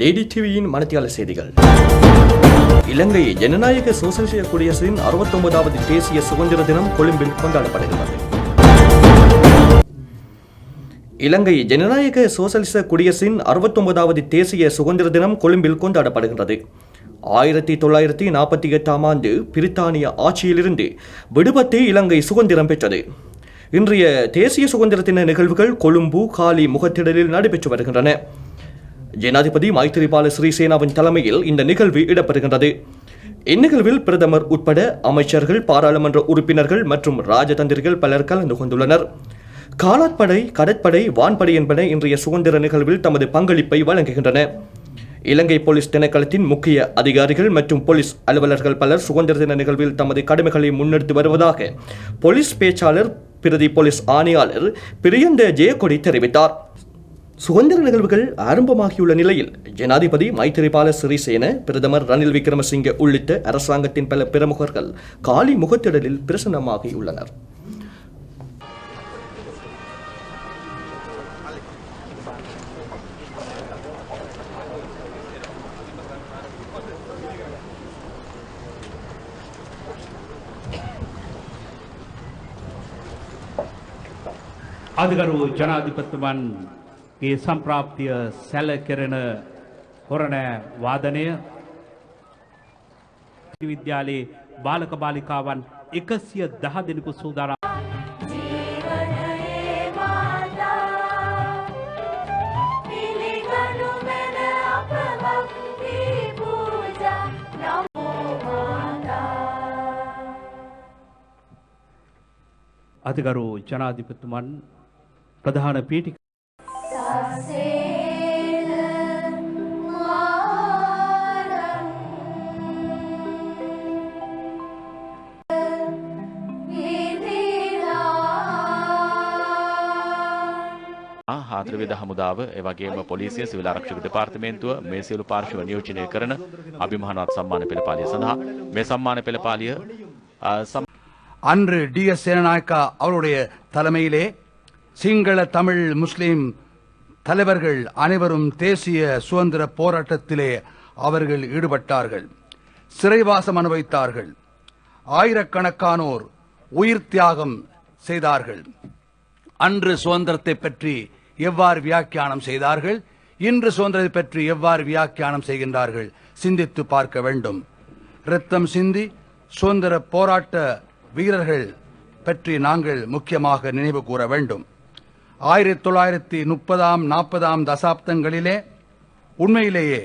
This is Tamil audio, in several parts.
டிடி டிவியின் மனத்தியால செய்திகள். இலங்கை ஜனநாயக சோசலிச குடியரசின் அறுபத்தொன்பதாவது தேசிய சுதந்திர தினம் கொழும்பில் கொண்டாடப்படுகிறது. இலங்கை ஜனநாயக சோசலிச குடியரசின் அறுபத்தொன்பதாவது தேசிய சுதந்திர தினம் கொழும்பில் கொண்டாடப்படுகிறது. ஆயிரத்தி தொள்ளாயிரத்தி நாற்பத்தி எட்டாம் ஆண்டு பிரித்தானிய ஆட்சியிலிருந்து விடுபட்டு இலங்கை சுதந்திரம் பெற்றது. இன்றைய தேசிய சுதந்திர தின நிகழ்வுகள் கொழும்பு காலி முகத்திடலில் நடைபெற்று வருகின்றன. ஜனாதிபதி மைத்திரிபால சிறிசேனாவின் தலைமையில் இந்த நிகழ்வு இடம்பெறுகின்றது. இந்நிகழ்வில் பிரதமர் உட்பட அமைச்சர்கள் பாராளுமன்ற உறுப்பினர்கள் மற்றும் ராஜதந்திரிகள் பலர் கலந்து கொண்டுள்ளனர் காலாட்படை கடற்படை வான்படை என்பன இன்றைய சுதந்திர நிகழ்வில் தமது பங்களிப்பை வழங்குகின்றன. இலங்கை போலீஸ் திணைக்களத்தின் முக்கிய அதிகாரிகள் மற்றும் போலீஸ் அலுவலர்கள் பலர் சுதந்திர தின நிகழ்வில் தமது கடமைகளை முன்னெடுத்து வருவதாக போலீஸ் பேச்சாளர் பிரதி போலீஸ் ஆணையாளர் பிரியந்த ஜெயக்கொடி தெரிவித்தார். சுதந்திர நிகழ்வுகள் ஆரம்பமாகியுள்ள நிலையில் ஜனாதிபதி மைத்திரிபால சிறிசேன பிரதமர் ரணில் விக்ரமசிங்கே உள்ளிட்ட அரசாங்கத்தின் பல பிரமுகர்கள் காலி முகத்திடலில் பிரசன்னமாகியுள்ளனர் අධිකරු ජනාධිපතිතුමන්ගේ සම්ප්‍රාප්තිය සැල කෙරෙන හොරණ වාදනය විද්‍යාලයේ බාලක බාලිකාවන් එකසිය දහ දෙනෙකු සූදානම්. ජීවනයේ මාතා පිළිගනු මැන ත්‍රිවිධ හමුදාව එවගේම පොලිසිය සිවිල් ආරක්ෂක දෙපාර්තමේන්තුව මේ සියලු පාර්ශ්ව නියෝජනය කරන අභිමහනවත් සම්මාන පෙළපාලිය සඳහා මේ සම්මාන පෙළපාලිය අ, සම් அன்று டி எஸ் சேனநாயக்கா அவருடைய தலைமையிலே சிங்கள தமிழ் முஸ்லிம் தலைவர்கள் அனைவரும் தேசிய சுதந்திர போராட்டத்திலே அவர்கள் ஈடுபட்டார்கள் சிறைவாசம் அனுபவித்தார்கள் ஆயிரக்கணக்கானோர் உயிர் தியாகம் செய்தார்கள் அன்று சுதந்திரத்தை பற்றி எவ்வாறு வியாக்கியானம் செய்தார்கள்? இன்று சுதந்திரத்தை பற்றி எவ்வாறு வியாக்கியானம் செய்கின்றார்கள்? சிந்தித்து பார்க்க வேண்டும். இரத்தம் சிந்தி சுதந்திர போராட்ட வீரர்கள் பற்றி நாங்கள் முக்கியமாக நினைவு கூற வேண்டும். ஆயிரத்தி தொள்ளாயிரத்தி முப்பதாம் நாற்பதாம் தசாப்தங்களிலே உண்மையிலேயே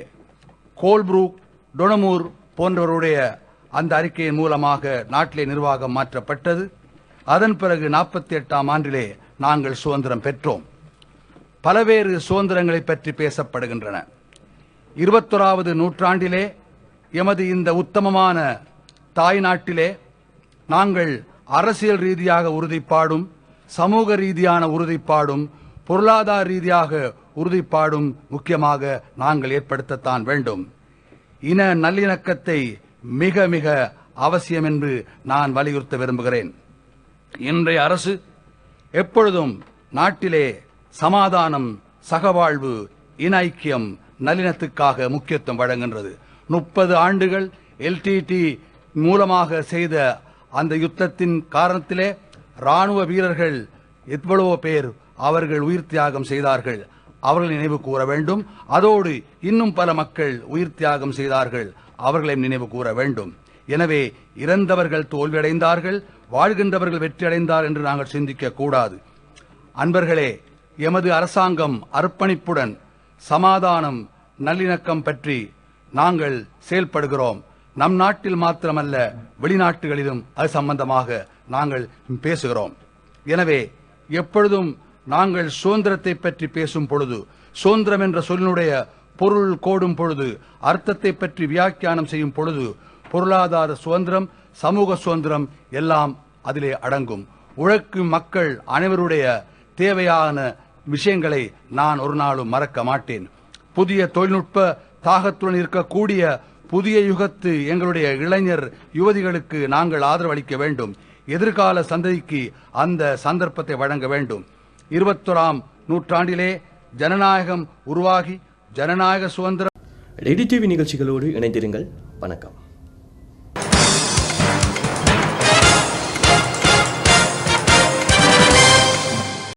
கோல்ப்ரூக் டொனமூர் போன்றவருடைய அந்த அறிக்கையின் மூலமாக நாட்டிலே நிர்வாகம் மாற்றப்பட்டது. அதன் பிறகு நாற்பத்தி எட்டாம் ஆண்டிலே நாங்கள் சுதந்திரம் பெற்றோம். பலவேறு சுதந்திரங்களை பற்றி பேசப்படுகின்றன. இருபத்தொராவது நூற்றாண்டிலே எமது இந்த உத்தமமான தாய் நாட்டிலே நாங்கள் அரசியல் ரீதியாக உறுதிப்பாடும் சமூக ரீதியான உறுதிப்பாடும் பொருளாதார ரீதியாக உறுதிப்பாடும் முக்கியமாக நாங்கள் ஏற்படுத்தத்தான் வேண்டும். இன நல்லிணக்கத்தை மிக மிக அவசியம் என்று நான் வலியுறுத்த விரும்புகிறேன். இன்றைய அரசு எப்பொழுதும் நாட்டிலே சமாதானம் சகவாழ்வு இன ஐக்கியம் நல்லிணத்துக்காக முக்கியத்துவம் வழங்குகின்றது. முப்பது ஆண்டுகள் எல்டிடி மூலமாக செய்த அந்த யுத்தத்தின் காரணத்திலே ராணுவ வீரர்கள் எவ்வளவோ பேர் அவர்கள் உயிர் தியாகம் செய்தார்கள். அவர்களை நினைவு கூற வேண்டும். அதோடு இன்னும் பல மக்கள் உயிர் தியாகம் செய்தார்கள். அவர்களையும் நினைவு கூற வேண்டும். எனவே இறந்தவர்கள் தோல்வியடைந்தார்கள். வாழ்கின்றவர்கள் வெற்றியடைந்தார் என்று நாங்கள் சிந்திக்க கூடாது. அன்பர்களே எமது அரசாங்கம் அர்ப்பணிப்புடன் சமாதானம் நல்லிணக்கம் பற்றி நாங்கள் செயல்படுகிறோம். நம் நாட்டில் மாத்திரமல்ல வெளிநாட்டுகளிலும் அது சம்பந்தமாக நாங்கள் பேசுகிறோம். எனவே எப்பொழுதும் நாங்கள் சுதந்திரத்தை பற்றி பேசும் பொழுது சுதந்திரம் என்ற சொல்லினுடைய பொருள் கோடும் பொழுது அர்த்தத்தை பற்றி வியாக்கியானம் செய்யும் பொழுது பொருளாதார சுதந்திரம் சமூக சுதந்திரம் எல்லாம் அதிலே அடங்கும். உழைக்கும் மக்கள் அனைவருடைய தேவையான விஷயங்களை நான் ஒரு நாளும் மறக்க மாட்டேன். புதிய தொழில்நுட்ப தாகத்துடன் இருக்கக்கூடிய புதிய யுகத்து எங்களுடைய இளைஞர் யுவதிகளுக்கு நாங்கள் ஆதரவளிக்க வேண்டும். எதிர்கால சந்ததிக்கு அந்த சந்தர்ப்பத்தை வழங்க வேண்டும். இருபத்தொராம் நூற்றாண்டிலே ஜனநாயகம் உருவாகி ஜனநாயக சுதந்திரம். ரெடி டிவி நிகழ்ச்சிகளோடு இணைந்திருங்கள். வணக்கம்.